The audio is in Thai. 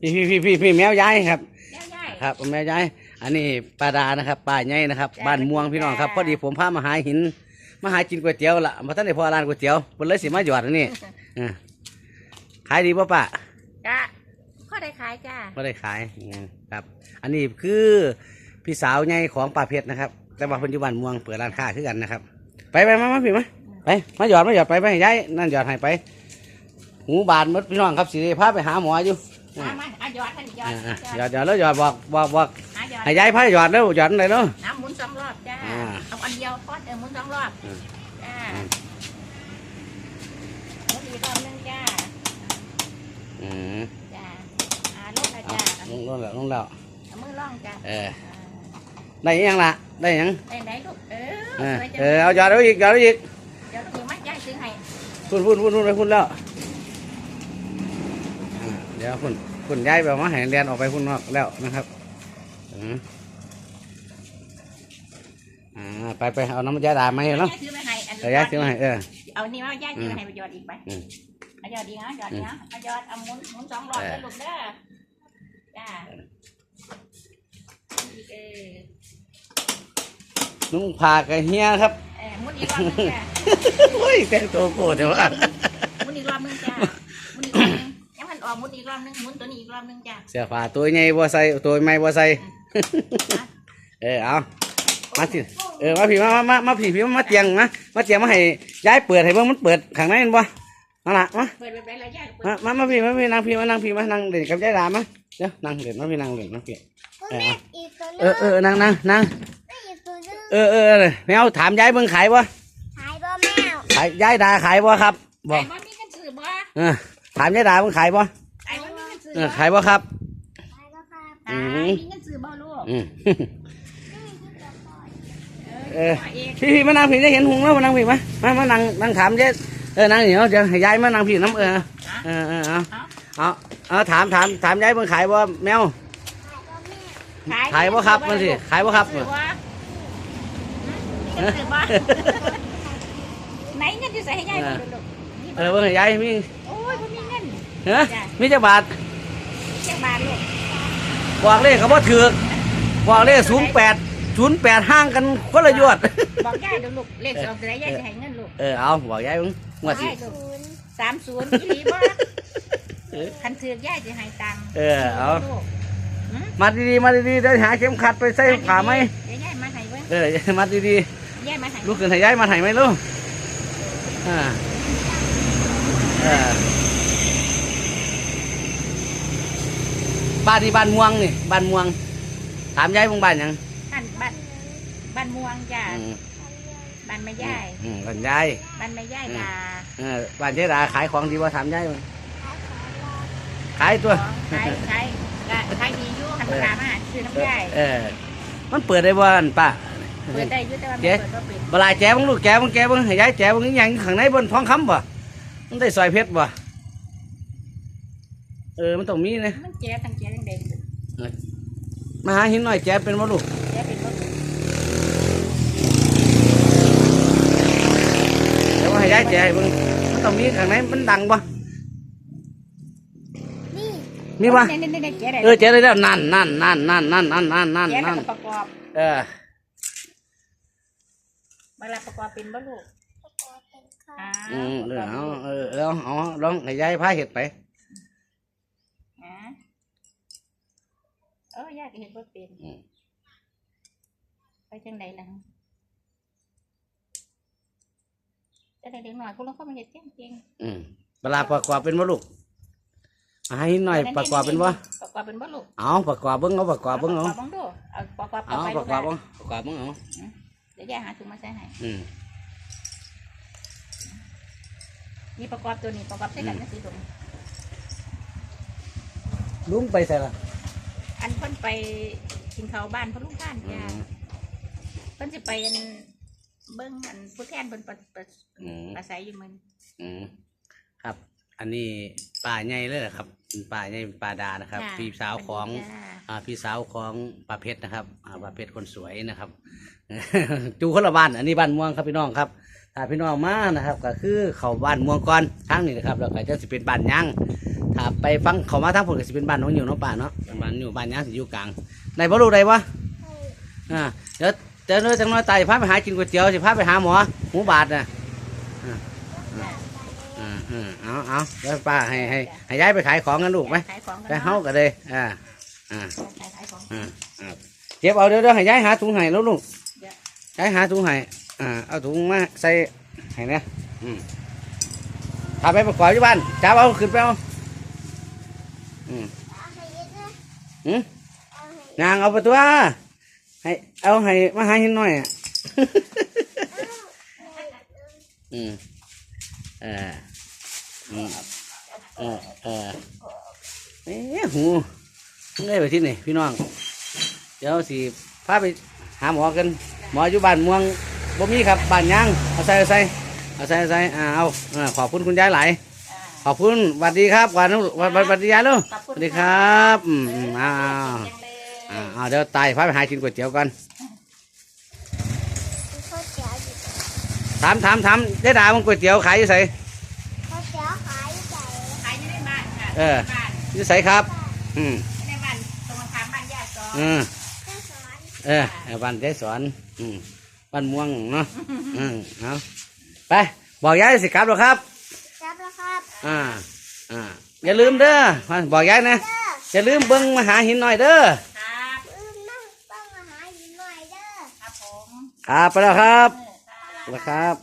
พี่พี่พี่พี่พี่แมวย้ายครับย่าย่าย ครับแมวย้ายอันนี้ปลาดานะครับปลาใหญ่นะครับ จ้าบ้านม่วงพี่น้องครับจ้า พอดีผมพามาหาหินมาหากินก๋วยเตี๋ยวละมาท่านได้พอร้านก๋วยเตี๋ยวเพิ่นเลยสิมาหยอดอันนี้อ่าขายดีป่ะป้า จ้าข้อได้ขายจ้าไม่ได้ขายอืมครับ อันนี้คือพี่สาวใหญ่ของป่าเพชรนะครับ แต่ว่าเพิ่นอยู่บ้านม่วงเปิดร้านค้าคือกันนะครับ ไปไปมามาพี่มาไปมาหยอดมาหยอดไปไปให้ย้ายนั่นหยอดให้ไปหูบาดหมดพี่น้องครับสิได้พาไปหาหมออยู่อ่ามามาอะ หยอดท่านหยอดอ่าอ่าหยอดหยอดแล้วหยอดบอกบอกบอกอะหยอดให้ย้ายพาหยอดแล้วหยอดอะไรเนาะน้ำหมุนสองรอบจ้าอ่าเอาอันเดียวพอดเออหมุนสองรอบอืมจ้าอืมหมุนอีกรอบหนึงจ้าอืมจ้าอ่าลงนะเอาจ้าลงลงแล้วลงแล้วเอามือล่องจ้าเออได้ยังล่ะได้ยังได้ไหนลูกเอเอออสวยจังเออเอาหยอดเอาอีกหยอดเอาอีกเดี๋ยวถึงมัดย่ายซื้อให้พุ่นพุ่นพุ่นพุ่นไปพุ่นแล้วอ่าเดี๋ยวพุ่น พุ่นย้ายไปเอามาให้เรียนออกไปพุ่นนอกแล้วนะครับอืมอ่าไปไปเอาน้ำยาดามาให้เนาะย่ายซื้อไปให้อันเดี๋ยวย้ายซื้อมาให้เออเอานี่มาย่ายซื้อให้ไปหยอดอีกไปอืมเอาหยอดดีนะหยอดดีนะเอาหยอดเอาหมุนหมุนสองรอบเออนะลูกเด้อจ้าเออนุ่งผากับเฮียครับเออหมุนอีกรอบหนึงจ้าโอ้ยแต่งตัวโกรธแต่ว่าหมุนอีกรอบหนึงจ้าหมุนอีกรอบหนึง ยังมันออกหมุนอีกรอบหนึงหมุนตัวนี้อีกรอบหนึงจ้าเสื้อผ้าตัวใหญ่บัวใส่ตัวไม่บัวใส่ เออเอามาสิเออมาพี่มามามามาพี่พี่มามาเตียงมามาเตียงมาให้ย้ายเปิดให้เบิ่งมันเปิดข้างในเห็นบ่นั่นล่ะมาเปิดไปไปแล้วย่าเปิดมามามาพี่มาพี่นั่งพี่มานั่งพี่มานั่งเล่นกับยายดามาเดี๋ยวนั่งเล่นมาพี่นั่งเล่นมาพี่คุณแม่อีกตัวนึเออเออนั่งนั่งนั่งแม่อีกตัวนึงเออเออเออแมวถามยายเบิ่งขายบ่ขายบ่แมวขายยายดาขายบ่ครับบไอ้อกบ่มีกันซื้อบ่เออถามยายดาเบิ่งขายบ่ไอ้บ่มีกัน ซื้อเออบ่ขายบ่ครับ ขายบ่ครับไอ้มีกันซื้อบ่ลูกอืมนี่คือตัวปล่อยเออพ่อเอกพี่พี่มานั่งพี่จะเห็นหุงแล้วมานั่งพี่มามามานั่งนั่งถามยายเออนั่งนี่เนาะเดี๋ยวให้ยายมานั่งพี่น้ำเออเออเออเอาเอาเอาเอาถามถามถามยายเบิ่งขายบ่แมวขายบ่แม่ขายขายบ่ครับมันสิขายบ่ครับ ซื้อบ่มีกันซื้อบ่ ไหนเงินอยู่ใส่ให้ยายบ่ลูกนี่เอบ่อเบิ่งให้ยายมีโอ้ยบ่มีเงินเฮ้มีจักบาทเจ็ดบาทลูกบอกเลขเขาบ่ถือกบอกเลขศูนย์แปดศูนย์แปดห่างกันคนละยวด บอกยายเดี๋ยวลูกเลขสองตัวไหนยายจะให้เงินลูกเออเอาบอกยายมึงงวดสิ ให้ลูกศูนย์สามศูนย์อีหลีบ่เออคันถือกยายจะให้ตังค์เออเอา ลูกหืมมาดีๆมาดีๆเดี๋ยวหาเข็มขัดไปใส่ขาไหมเดี๋ยวยายมาให้เว้ยเออมาดียายมาให้ๆลูกขึ้นให้ยายมาให้ไหมลูกอ่าเออ บ้านนี่บ้านม่วงนี่บ้านม่วง ถามยายมึงบ้านหยังบ้านบ้านบ้านม่วงจ้ะอืมบ้านแม่ยายอืมบ้านยายบ้านแม่ยายดาเออบ้านเจดาขายของดีว่าถามยายมึงขายตัว ของขายขายก็ขายดีอยู่คันปลามาซื้อน้ำยายเออ มันเปิดได้บ่อันป้า เปิดได้อยู่แต่ว่าเจ๊ไม่เปิดก็ปิดเวลาแจ้บังลูกแจ้บังแจ้บังให้ยายแจ้บังอหย่างข้างในบนท้องคำบ่มันได้ซอยเพชรบ่ เออมันต้องมีนะมันแจ๊ทั้งแจ๊ทั้งเด็กมาหาหินหน่อยแจ้เป็นบ่ลูกแจ๊เป็นรถเดี๋ยวว่าให้ยายแจ้ให้เบิ่งมันต้องมีข้างในมันดังบ่นี่มีบ่เนี่ยเนี่ยเนี่ยแจ๊ได้เออแจ้ได้แล้วนั่นนั่นนั่นนั่นนั่นนั่นนั่นนั่นแจ๊แล้วนั่นก็ประกอบเออเวลาประกอบเป็นบ่ลูกประกอบเป็นข้าวอ่าอืมเออเอาเออเอาเอาลองให้ยายพาเฮ็ดไป อ่า เออยายก็เห็นบ่เป็นอืมไปจังไดล่ะจะได้เด็กหน่อยคุณลุงเขามาเห็ดเก่งจริงอืมเวลาประกอบเป็นบ่ลูกมาหาหินหน่อยประกอบเป็นบ่ประกอบเป็นบ่ลูกเอาประกอบเบิ่งเอาประกอบเบิ่งเอาประกอบดูเอาประกอบเอาไปประกอบเบิ่งประกอบเบิ่งเอาเดี๋ยวยายหาถุงมาใส่ให้อืมนี่ประกอบตัวนี้ประกอบใส่กันนะสีถุงลุงไปใส่ละ อันเพิ่นไปกินข้าวบ้านเพิ่นลุงท่านอืจ้ามเพิ่นสิไปอันเบิ่งอันผู้แทนเพิ่นประประอืมอาศัยอยู่มันอืมครับ อันนี้ป่าใหญ่เลยเหรอครับเป็นป่าใหญ่เป็นป่าดานะครับ จ้าพี่สาวของ จ้าอ่าพี่สาวของป้าเพชรนะครับอ่าป้าเพชรคนสวยนะครับ จูคนละบ้านอันนี้บ้านม่วงครับพี่น้องครับ ถ้าพี่น้องมานะครับ ก็คือเขาบ้านม่วงก่อนทางนี้นะครับแล้วก็จะสิเป็นบ้านย่าง ถ้าถ้าไปฟังเขามาทางผลก็สิเป็นบ้านน้องอยู่เนาะป่าเนาะบ้านอยู่บ้านย่างสิอยู่กลางได้บ่ลูกได้บ่ให้อ่าเดี๋ยวเดี๋ยวน้อยจังน้อยตายพาไปหากินก๋วยเตี๋ยวสิพาไปหาหมอหมูบาดน่ะอ่าอ่าอ่าเอาเอาเดี๋ยวป้าให้ให้ให้ย้ายไปขายของกันลูกไหมขายของกันไปเฮากันเลยอ่าอ่าขายขายของอ่าอ่าเก็บเอาเดี๋ยวเดี๋ยวให้ย้ายหาถุงให้แล้วลูกย้ายหาถุงให้อ่าเอาถุงมาใส่ให้เนี่ยอืมพาไปประกอบที่บ้านจับเอาขึ้นไปเอา อืมเอาให้เยอะนะอืมเอาให้นางเอาไปตัว ให้เอาให้มาหาหินหน่อยอะอืมเอออืมเออเออเอ๊ะหูเงยไปที่นี่พี่น้อง เดี๋ยวสิพาไปหาหมอกัน หมออยู่บ้านม่วงบ่มีครับบ้านยางเอาใส่เอาใส่เอาใส่เอาใส่อ่าเอาอ่าขอบคุณคุณยายหลาย ขอบคุณสวัสดีครับหวันวันวันสวัสดียายลูกสวัสดีครับอืมอืมอ้าวจังเลยอ่าเอาเดี๋ยวตายพาไปหากินก๋วยเตี๋ยวกันข้าวเตี๋ยวอยู่ถามถามถามได้ด่ามันก๋วยเตี๋ยวขายอยู่ไสข้าวเตี๋ยวขายใส่ขายอยู่ในบ้านค่ะเออบ้านอยู่ไสครับ อืมในบ้านตรงข้ามบ้านญาติซออืมเจ้าสอนเออเออบ้านยายสอนอืมบ้านม่วงเนาะอืมเอาไป บอกยายสิครับหรอครับรับแล้วครับ อ่าอ่าอย่าลืมเด้อมาบอกยายนะเด้ออย่าลืมเบิ้งมาหาหินหน่อยเด้อครับอืมนั่งต้องมาหาอยู่หน่อยเด้อครับผมครับไปแล้วครับเออครับไปแล้วครับ